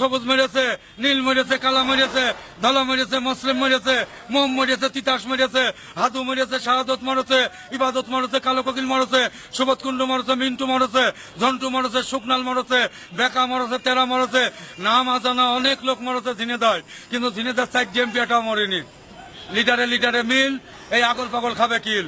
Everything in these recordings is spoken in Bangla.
সবুজ মেরেছে, নীল মরেছে, কালা মেরেছে, ধলা মেরেছে মুসলিম মরেছে, মোম মরেছে, তিতাস মেরেছে, হাদু মেরেছে, শাহাদত মরেছে, ইবাদত মরেছে, কালো কোকিল মরেছে, সুবোধ কুণ্ডু মরেছে, মিন্টু মরেছে, ঝন্টু মরেছে শুকনাল মরেছে, বেকা মরেছে, তেরা মরেছে নাম আজানা অনেক লোক মরেছে ঝিনেদায় কিন্তু ঝিনেদার সাইড জেমপিয়াটাও মরেনি। লিটারে লিটারে মিল, এই আগল পাগল খাবে কিল।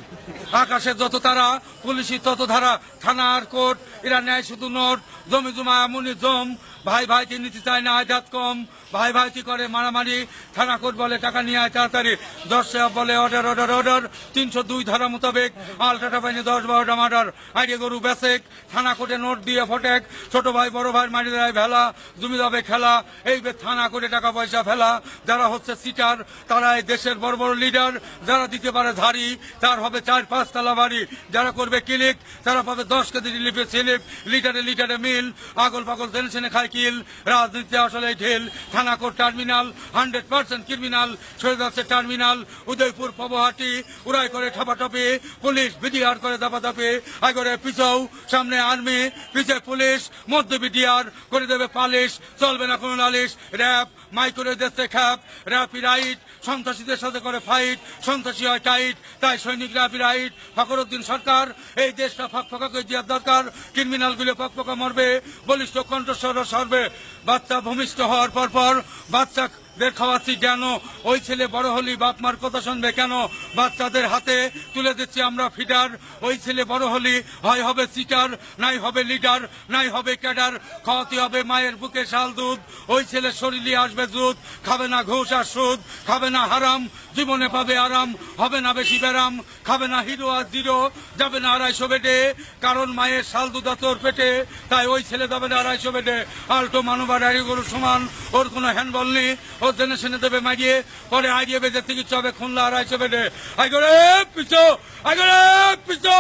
আকাশে যত তারা, পুলিশি তত ধারা থানা আর কোর্ট, এরা নেয় শুধু নোট, জমি জমা এমনই জম ভাই ভাইকে নিতে চায় না, আজাদ কম। ভাই ভাইটি করে মারামারি? থানা কোর্ট বলে টাকা নিয়ে আয় তাড়াতাড়ি। দশ বলে অর্ডার অর্ডার অর্ডার তিনশো দুই ধারা মোতাবেক আলট্রাটা পাইনি দশ বারোটা মার্ডার আইডি গরু বেসেক। থানা কোর্টে নোট দিয়ে ফটেক। ছোট ভাই, বড় ভাই মারি দেয় ভেলা। জমি যাবে খেলা। এই থানা করে টাকা পয়সা ফেলা। যারা হচ্ছে সিটার তারা এই দেশের বড় বড় লিডার যারা দিতে পারে ধারি তার হবে চার পাঁচ তলা বাড়ি। যারা করবে ক্লিক তারা পাবে দশ কেজি রিলিফে স্লিপ লিটারে লিটারে মিল আগল পাগল টেনশনে খায় কিল রাজনীতি আসলে ঢেল, থানা court terminal, hundred percent criminal সৈদাসের terminal, Udaipur পবহাটি উড়াই করে ঠাপাঠাপি, পুলিশ বিডিআর করে দাপাদাপি আগরে পিছাও সামনে আর্মি, পিছে পুলিশ, মধ্য বিডিআর করে দেবে পালিশ, চলবে না কোনো নালিশ র্যাব দেশে খ্যাপ, র্যাপি রাইট সন্ত্রাসীদের সাথে করে ফাইট সন্ত্রাসী হয় টাইট তাই সৈনিক র্যাপি রাইট ফখরুদ্দিন সরকার, এই দেশটা ফাঁক ফাঁকা করে দেওয়ার দরকার ক্রিমিনালগুলো ফাঁক ফাঁকা মরবে, বলিষ্ঠ কণ্ঠস্বর সরবে, বাচ্চা ভূমিষ্ঠ হওয়ার পর পর বাচ্চা দের খাওয়াচ্ছি কেন, ওই ছেলে বড় হলি বাপ মার কথা শুনবে কেন, বাচ্চাদের হাতে তুলে দিচ্ছি আমরা ফিডার ওই ছেলে বড় হলি, হয় হবে সিটার নাই হবে লিডার নাই হবে ক্যাডার খাওয়াতে হবে মায়ের বুকে শাল দুধ ওই ছেলে শরীরে আসবে দুধ, খাবে না ঘুষ আর সুদ, খাবে না হারাম, জীবনে পাবে আরাম, হবে না বেশি ব্যারাম, খাবে না হিরো আর জিরো, যাবে না আড়াইশো বেটে কারণ মায়ের শাল ওর পেটে, তাই ওই ছেলে যাবে না আড়াইশো বেডে। আল্টো মানবার আড়ি গরু সমান, ওর কোনো হ্যান্ডবল নেই ওর জেনে শুনে দেবে মারিয়ে, পরে আইডিয়ে বেজে চিকিৎসা হবে খুলনা আড়াইশো বেডে। আই করে পিছো আই করে পিছো